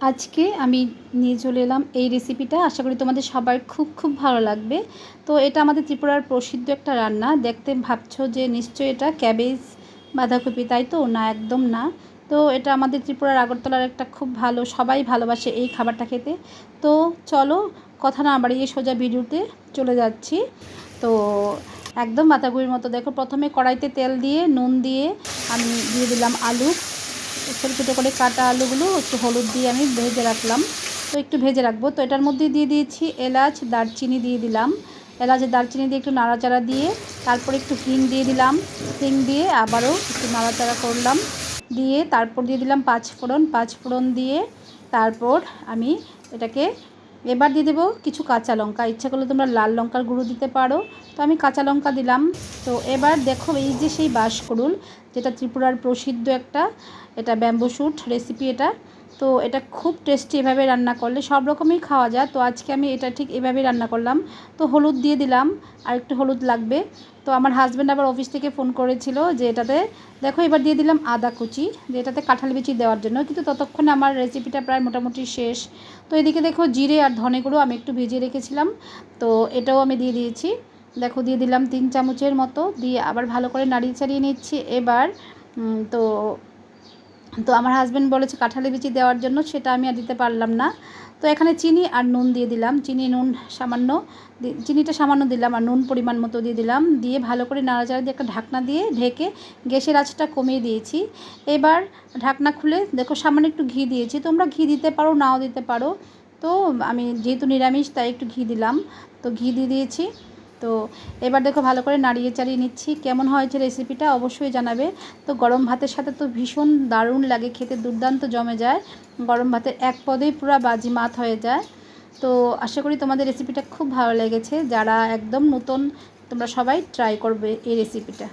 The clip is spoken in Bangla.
আজকে আমি নিয়ে চলে এলাম এই রেসিপিটা আশা করি তোমাদের সবার খুব খুব ভালো লাগবে। তো এটা আমাদের ত্রিপুরার প্রসিদ্ধ একটা রান্না। দেখতে ভাবছ যে নিশ্চয়ই এটা ক্যাবেজ বাঁধাকপি, তাই তো? না, একদম না। তো এটা আমাদের ত্রিপুরার আগরতলার একটা খুব ভালো, সবাই ভালোবাসে এই খাবারটা খেতে। তো চলো, কথা না বাড়িয়ে সোজা ভিডিওতে চলে যাচ্ছি। তো একদম বাঁধাকপির মতো। দেখো, প্রথমে কড়াইতে তেল দিয়ে, নুন দিয়ে আমি দিয়ে দিলাম আলু। ছোটো ছোটো করে কাটা আলুগুলো একটু হলুদ দিয়ে আমি ভেজে রাখলাম। তো একটু ভেজে রাখব। তো এটার মধ্যে দিয়ে দিয়েছি এলাচ, দারচিনি দিয়ে দিলাম। এলাচ, দারচিনি দিয়ে একটু নাড়াচাড়া দিয়ে তারপর একটু হিং দিয়ে দিলাম। হিং দিয়ে আবারও একটু নাড়াচাড়া করলাম। দিয়ে তারপর দিয়ে দিলাম পাঁচ ফোড়ন পাঁচ ফোড়ন দিয়ে তারপর আমি এটাকে এবার দিয়ে দেবো কিছু কাঁচা লঙ্কা। ইচ্ছা করলে তোমরা লাল লঙ্কার গুঁড়ো দিতে পারো। তো আমি কাঁচা লঙ্কা দিলাম। তো এবার দেখো এই যে সেই বাঁশকুড়ুল, যেটা ত্রিপুরার প্রসিদ্ধ একটা, এটা ব্যাম্বো শ্যুট রেসিপি এটা। তো এটা খুব টেস্টি এভাবে রান্না করলে সব রকমই খাওয়া যায়। তো আজকে আমি এটা ঠিক এভাবেই রান্না করলাম। তো হলুদ দিয়ে দিলাম, আর একটু হলুদ লাগবে। তো আমার হাজব্যান্ড আবার অফিস থেকে ফোন করেছিল যে এটাতে, দেখো এবার দিয়ে দিলাম আদা কুচি, যে এটাতে কাঁঠাল বিচি দেওয়ার জন্য, কিন্তু ততক্ষণে আমার রেসিপিটা প্রায় মোটামুটি শেষ। তো এদিকে দেখো জিরে আর ধনে গুঁড়ো আমি একটু ভিজিয়ে রেখেছিলাম। তো এটাও আমি দিয়ে দিয়েছি। দেখো দিয়ে দিলাম তিন চামচের মতো, দিয়ে আবার ভালো করে নাড়িয়ে চাড়িয়ে নিচ্ছি। এবার তো তো আমার হাজব্যান্ড বলেছে কাঁঠালি বিচি দেওয়ার জন্য, সেটা আমি আর দিতে পারলাম না। তো এখানে চিনি আর নুন দিয়ে দিলাম। চিনি, নুন সামান্য চিনিটা সামান্য দিলাম আর নুন পরিমাণ মতো দিয়ে দিলাম। দিয়ে ভালো করে নাড়াচাড়া দিয়ে একটা ঢাকনা দিয়ে ঢেকে গ্যাসের আঁচটা কমিয়ে দিয়েছি। এবার ঢাকনা খুলে দেখো সামান্য একটু ঘি দিয়েছি। তোমরা ঘি দিতে পারো, নাও দিতে পারো। তো আমি যেহেতু নিরামিষ, তাই একটু ঘি দিলাম। তো ঘি দিয়ে দিয়েছি। তো এবার দেখো ভালো করে নাড়িয়ে চাড়িয়ে নিচ্ছি। কেমন হয়েছে রেসিপিটা অবশ্যই জানাবে। তো গরম ভাতের সাথে তো ভীষণ দারুণ লাগে, খেতে দুর্দান্ত জমে যায়। গরম ভাতের এক পদেই পুরো বাজি মাত হয়ে যায়। তো আশা করি তোমাদের রেসিপিটা খুব ভালো লেগেছে। যারা একদম নতুন, তোমরা সবাই ট্রাই করবে এই রেসিপিটা